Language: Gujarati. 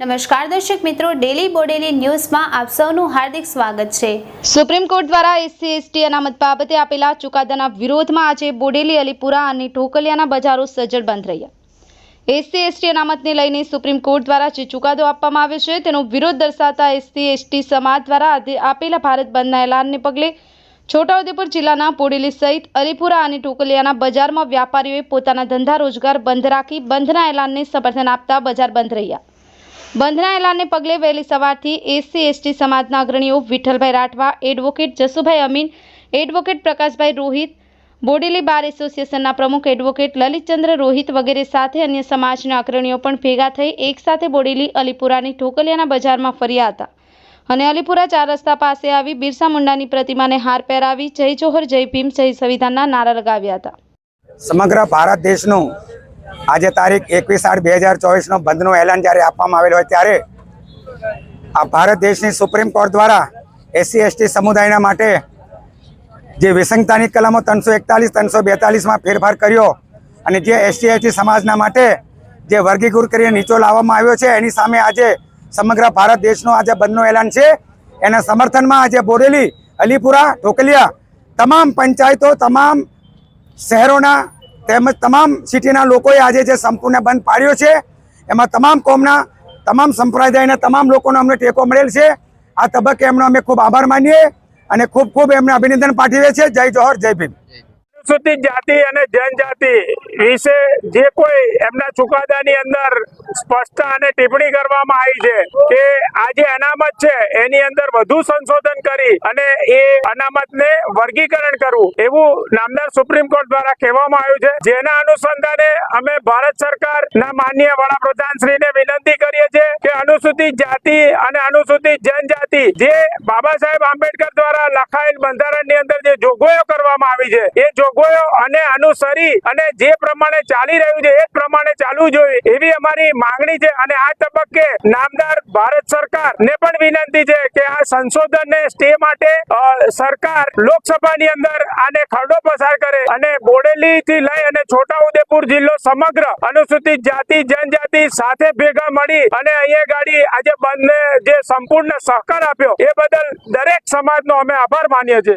નમસ્કાર દર્શક મિત્રો ડેલી બોડેલી ન્યૂઝમાં આપ સૌનું હાર્દિક સ્વાગત છે. સુપ્રીમ કોર્ટ દ્વારા એસસી, એસટી અનામત બાબતે આપેલા ચુકાદાના વિરોધમાં આજે બોડેલી, અલીપુરા અને ઢોકલિયાના બજારો સજ્જડ બંધ રહ્યા. એસસી, એસટી અનામતને લઈને સુપ્રીમ કોર્ટ દ્વારા જે ચુકાદો આપવામાં આવ્યો છે, તેનો વિરોધ દર્શાવતા એસસી, એસટી સમાજ દ્વારા આપેલા ભારત બંધના એલાનને પગલે છોટાઉદેપુર જિલ્લાના બોડેલી સહિત અલીપુરા અને ઢોકલિયાના બજારમાં વ્યાપારીઓએ પોતાના ધંધા રોજગાર બંધ રાખી બંધના એલાનને સમર્થન આપતા બજાર બંધ રહ્યા. બંધના એલાનને પગલે વહેલી સવારથી એસસી, એસટી સમાજના અગ્રણીઓ Vitthalbhai Rathwa, advocate Jasubhai Amin, advocate Prakashbhai Rohit, Bodeli bar એસોસિએશનના પ્રમુખ એડવોકેટ લલિતચંદ્ર રોહિત વગેરે સાથે અન્ય સમાજના અગ્રણીઓ પણ ભેગા થઈ એકસાથે બોડેલી, અલીપુરાની ઢોકલિયાના બજારમાં ફર્યા હતા. અને અલીપુરા ચાર રસ્તા પાસે આવી બિરસા મુંડાની પ્રતિમાને હાર પહેરાવી જય જોહર, જય ભીમ જય સંવિધાનના નારા લગાવ્યા હતા. સમગ્ર ભારત દેશનું આજે તારીખ એકવીસ આઠ બે હજાર ચોવીસનો બંધનું એલાન જ્યારે આપવામાં આવેલું હોય ત્યારે આ ભારત દેશની સુપ્રીમ કોર્ટ દ્વારા એસસી, એસટી સમુદાયના માટે જે વિસંગતાની કલમો ત્રણસો એકતાલીસ, ત્રણસો બેતાલીસમાં ફેરફાર કર્યો અને જે એસટી એસટી સમાજના માટે જે વર્ગીકૃત કરીને નીચો લાવવામાં આવ્યો છે, એની સામે આજે સમગ્ર ભારત દેશનો આજે બંધનું એલાન છે, એના સમર્થનમાં આજે બોરેલી, અલીપુરા, ઢોકલિયા, તમામ પંચાયતો, તમામ શહેરોના તેમજ તમામ સિટીના લોકોએ આજે જે સંપૂર્ણ બંધ પાડ્યો છે, એમાં તમામ કોમના, તમામ સંપ્રદાયના, તમામ લોકોનો અમને ટેકો મળેલ છે. આ તબક્કે એમનો અમે ખૂબ આભાર માનીએ અને ખૂબ ખૂબ એમને અભિનંદન પાઠવીએ છીએ. જય જોહર, જય ભીમ. અનુસૂચિત જાતિ અને જનજાતિ વિશે જે કોઈ એમના ચુકાદાની અંદર સ્પષ્ટતા અને ટિપ્પણી કરવામાં આવી છે કે આ જે અનામત છે, એની અંદર વધુ સંશોધન કરી અને એ અનામતને વર્ગીકરણ કરવું એવું નામદાર સુપ્રીમ કોર્ટ દ્વારા કહેવામાં આવ્યું છે. જેના અનુસંધાને અમે ભારત સરકારના માનનીય વડાપ્રધાન શ્રીને વિનંતી કરીએ છીએ કે અનુસૂચિત જાતિ અને અનુસૂચિત જનજાતિ જે બાબા સાહેબ આંબેડકર દ્વારા લખાયેલ બંધારણની અંદર જે જોગવાઈઓ કરવામાં આવી છે, એ જોગવાઈઓ અને અનુસરી અને જે પ્રમાણે ચાલી રહ્યું છે, એ પ્રમાણે ચાલવું જોઈએ. એવી અમારી માંગણી છે અને આ તબક્કે નામદાર ભારત સરકાર ને પણ વિનંતી છે કે આ સંશોધનને સ્ટે માટે સરકાર લોકસભાની અંદર આને ખરડો પસાર કરે અને બોડેલી થી લઈ અને છોટા ઉદેપુર જિલ્લો સમગ્ર અનુસૂચિત જાતિ, જનજાતિ સાથે ભેગા મળી અને અહીંયા ગાડી આજે બંને જે સંપૂર્ણ સહકાર આપ્યો, એ બદલ દરેક સમાજનો અમે આભાર માનીએ છીએ.